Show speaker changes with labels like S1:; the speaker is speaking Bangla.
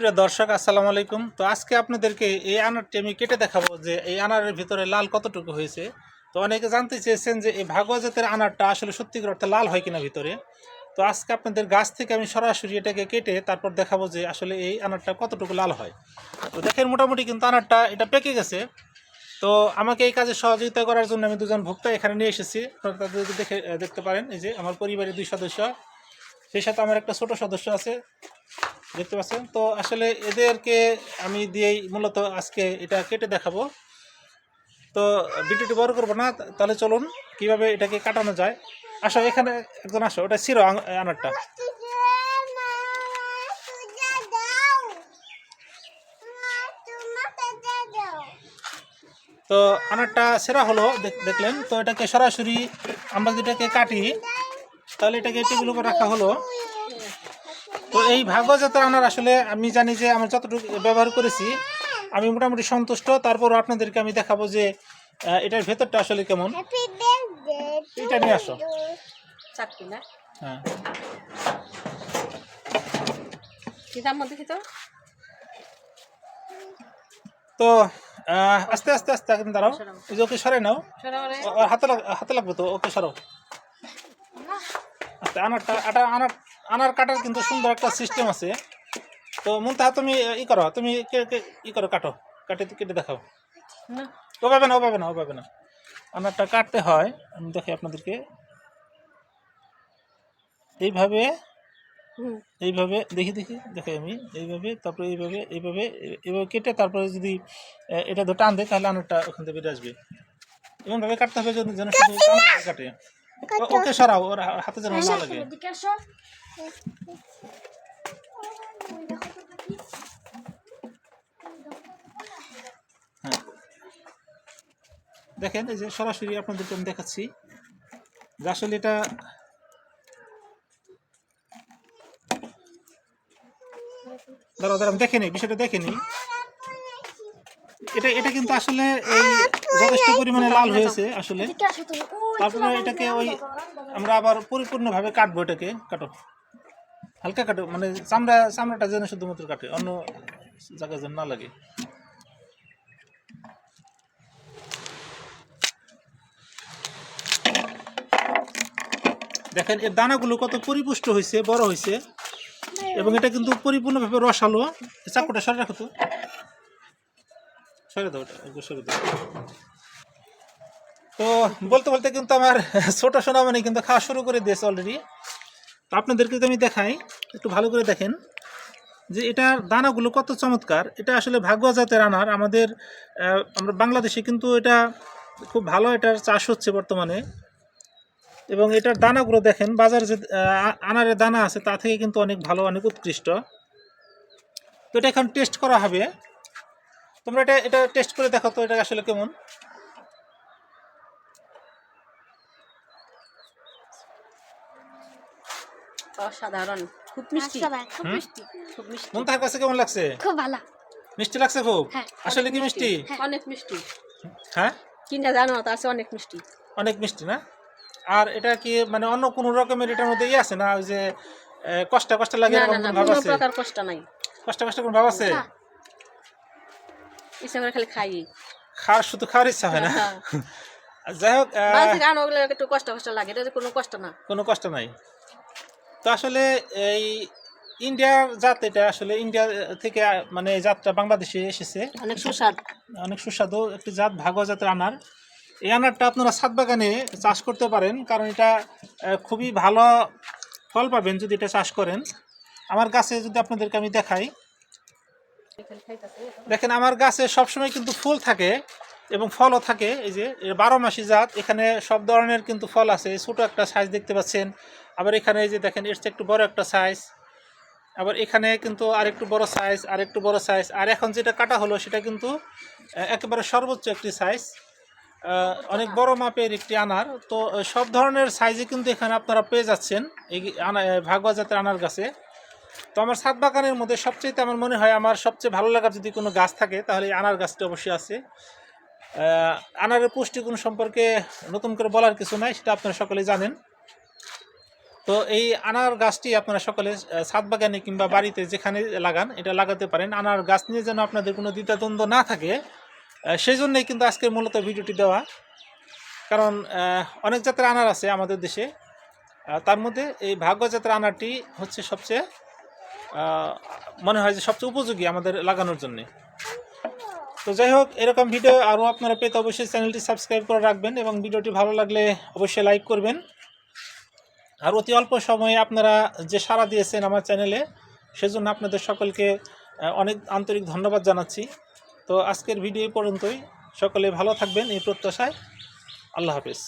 S1: প্রিয় দর্শক, আসসালামু আলাইকুম। তো আজকে আপনাদেরকে এই আনারটি আমি কেটে দেখাবো যে এই আনারের ভিতরে লাল কতটুকু হয়েছে। তো অনেকে জানতে চেয়েছেন যে এই ভাগোয়া জাতের আনারটা আসলে সত্যিকার অর্থে লাল হয় কিনা ভিতরে। তো আজকে আপনাদের গাছ থেকে আমি সরাসরি এটাকে কেটে তারপর দেখাবো যে আসলে এই আনারটা কতটুকু লাল হয়। তো দেখেন, মোটামুটি কিন্তু আনারটা এটা পেকে গেছে। তো আমাকে এই কাজে সহযোগিতা করার জন্য আমি দুজন ভোক্তা এখানে নিয়ে এসেছি। আপনারা তাদেরকে দেখে দেখতে পারেন, এই যে আমার পরিবারের দুই সদস্য। সেই সাথে আমার একটা ছোট সদস্য আছে। দেখতে পাচ্ছেন? তো আসলে এদেরকে আমি দিয়েই মূলত আজকে এটা কেটে দেখাবো। তো ভিডিওটি বড় করব না তাহলে চলুন কীভাবে এটাকে কাটানো যায়। আসো, এখানে একজন আসো, ওটা ছিল আনারটা তো আনারটা সেরা হলো, দেখ- দেখলেন। তো এটাকে সরাসরি আমরা যেটাকে কাটি, তাহলে এটাকে টেবিল উপর রাখা হলো। তো এই ভাগ্য জাতের আনার আসলে আমি জানি যে আমি যতটুকু ব্যবহার করেছি আমি মোটামুটি সন্তুষ্ট। তারপর আপনাদেরকে আমি দেখাবো যে এটার ভেতরটা আসলে কেমন। এটা নিয়ে আসো। হ্যাঁ।
S2: তো
S1: তো আস্তে আস্তে আস্তে এখন দাঁড়াও। যে ওকে সরে নাও। হাতে হাতে লাগবে তো ওকে সরো আচ্ছা আনারটা আটা আনার আনার কাটার কিন্তু সুন্দর একটা সিস্টেম আছে। তো মুন্তাহা তুমি ই করো তুমি কে- কে- ই করো কাটো। কাটে কেটে দেখাও।
S2: না।
S1: ও পাবে না ও পাবে না ও পাবে না। আনারটা কাটতে হয়। আমি দেখাই আপনাদেরকে। এইভাবে এইভাবে দেখি দেখি দেখাই আমি। এইভাবে তারপরে এইভাবে এইভাবে এইভাবে কেটে তারপরে যদি এটা ধর টান দেয় তাহলে আনারটা ওখান থেকে বেরিয়ে আসবে। এমনভাবে কাটতে হবে যেন যেন শুধু কাটে। ওকে সরাও ওর হা- হাতে যেন না লাগে। হ্যাঁ। দেখেন এই যে সরাসরি আপনাদেরকে আমি দেখাচ্ছি যে আসলে এটা দাঁড়াও দাঁড়াও দেখে নিই বিষয়টা দেখেনি এটা এটা কিন্তু আসলে এই যথেষ্ট পরিমাণে লাল হয়েছে আসলে। তারপরে এটাকে ওই আমরা আবার পরিপূর্ণভাবে কাটবো এটাকে, কাটো। হালকা কাটো মানে চামড়া, চামড়াটা যেন শুধুমাত্র কাটে, অন্য জায়গায় যেন না লাগে। দেখেন, এর দানাগুলো কত পরিপুষ্ট হয়েছে, বড় হয়েছে, এবং এটা কিন্তু পরিপূর্ণভাবে রসালো। চাকুটা সরে রাখো তো। সরে দাও ওটা সরে দাও। তো বলতে বলতে কিন্তু আমার ছোট সোনামণি কিন্তু খাওয়া শুরু করে দিয়েছে অলরেডি তো আপনাদেরকে আমি দেখাই, একটু ভালো করে দেখেন যে এটার দানাগুলো কত চমৎকার। এটা আসলে ভাগ্য জাতের আনার। আমাদের আমরা বাংলাদেশে কিন্তু এটা খুব ভালো এটার চাষ হচ্ছে বর্তমানে। এবং এটার দানাগুলো দেখেন, বাজারে যে আনারের দানা আছে, তা থেকে কিন্তু অনেক ভালো, অনেক উৎকৃষ্ট। তো এটা এখন টেস্ট করা হবে। তোমরা এটা এটা টেস্ট করে দেখো তো, এটা আসলে কেমন?
S2: অসাধারণ। খুব মিষ্টি।
S3: খুব মিষ্টি।
S2: খুব মিষ্টি।
S1: মন তার কাছে কেমন লাগছে?
S3: খুব ভালো।
S1: মিষ্টি লাগছে খুব?
S3: হ্যাঁ,
S1: আসলে কি মিষ্টি?
S2: অনেক মিষ্টি।
S1: হ্যাঁ?
S2: কিনা জানো তার অনেক মিষ্টি।
S1: অনেক মিষ্টি না? আর এটা কি মানে অন্য কোনো রকমের এটার মধ্যে ইয়ে আছে না ওই যে কষ্ট কষ্ট লাগে
S2: না না
S1: কোনো ভাব আছে?
S2: প্রকার কষ্ট নাই।
S1: কষ্ট কষ্ট কোনো ভাব আছে?
S3: না।
S2: ইচ্ছা করে খালি খাই।
S1: খাওয়ার শুধু খাওয়ার ইচ্ছা হয় না?
S2: হ্যাঁ।
S1: যাই হোক
S2: একটু কষ্ট কষ্ট লাগে এটা কোনো কষ্ট না।
S1: কোনো কষ্ট নাই। তো আসলে এই ইন্ডিয়ার জাত এটা আসলে ইন্ডিয়া থেকে মানে জাতটা বাংলাদেশে এসেছে।
S2: অনেক সুস্বাদ।
S1: অনেক সুস্বাদু একটি জাত ভাগোয়া জাতের আনার। এই আনারটা আপনারা ছাদ বাগানে চাষ করতে পারেন কারণ এটা খুবই ভালো ফল পাবেন যদি এটা চাষ করেন। আমার গাছে যদি আপনাদেরকে আমি দেখাই। দেখেন আমার গাছে সবসময় কিন্তু ফুল থাকে এবং ফলও থাকে। এই যে বারো মাসি জাত এখানে সব ধরনের কিন্তু ফল আছে। ছোটো একটা সাইজ দেখতে পাচ্ছেন। আবার এখানে এই যে দেখেন, এর একটু বড় একটা সাইজ আবার এখানে কিন্তু আরেকটু বড় সাইজ আর একটু বড় সাইজ আর এখন যেটা কাটা হলো, সেটা কিন্তু একেবারে সর্বোচ্চ একটি সাইজ অনেক বড় মাপের একটি আনার। তো সব ধরনের সাইজে কিন্তু এখানে আপনারা পেয়ে যাচ্ছেন এই আনা জাতের আনার গাছে। তো আমার ছাদ বাগানের মধ্যে সবচেয়ে আমার মনে হয় আমার সবচেয়ে ভালো লাগার যদি কোনো গাছ থাকে, তাহলে এই আনার গাছটা অবশ্যই আছে। আনারের পুষ্টিগুণ সম্পর্কে নতুন করে বলার কিছু নাই, সেটা আপনারা সকলেই জানেন। তো এই আনার গাছটি আপনারা সকলে ছাদ বাগানে কিংবা বাড়িতে যেখানে লাগান, এটা লাগাতে পারেন। আনার গাছ নিয়ে যেন আপনাদের কোনো দ্বিতাদ্বন্দ্ব না থাকে সেই জন্যই কিন্তু আজকের মূলত ভিডিওটি দেওয়া। কারণ অনেক জাতের আনার আছে আমাদের দেশে। তার মধ্যে এই ভাগ্য জাতের আনারটি হচ্ছে সবচেয়ে মনে হয় যে সবচেয়ে উপযোগী আমাদের লাগানোর জন্যে। তো যাই হোক, এরকম ভিডিও আরও আপনারা পেতে অবশ্যই চ্যানেলটি সাবস্ক্রাইব করে রাখবেন এবং ভিডিওটি ভালো লাগলে অবশ্যই লাইক করবেন। আর অতি অল্প সময়ে আপনারা যে সাড়া দিয়েছেন আমার চ্যানেলে, সেজন্য আপনাদের সকলকে অনেক আন্তরিক ধন্যবাদ জানাচ্ছি। তো আজকের ভিডিও পর্যন্তই। সকলে ভালো থাকবেন এই প্রত্যাশায়। আল্লাহ হাফেজ।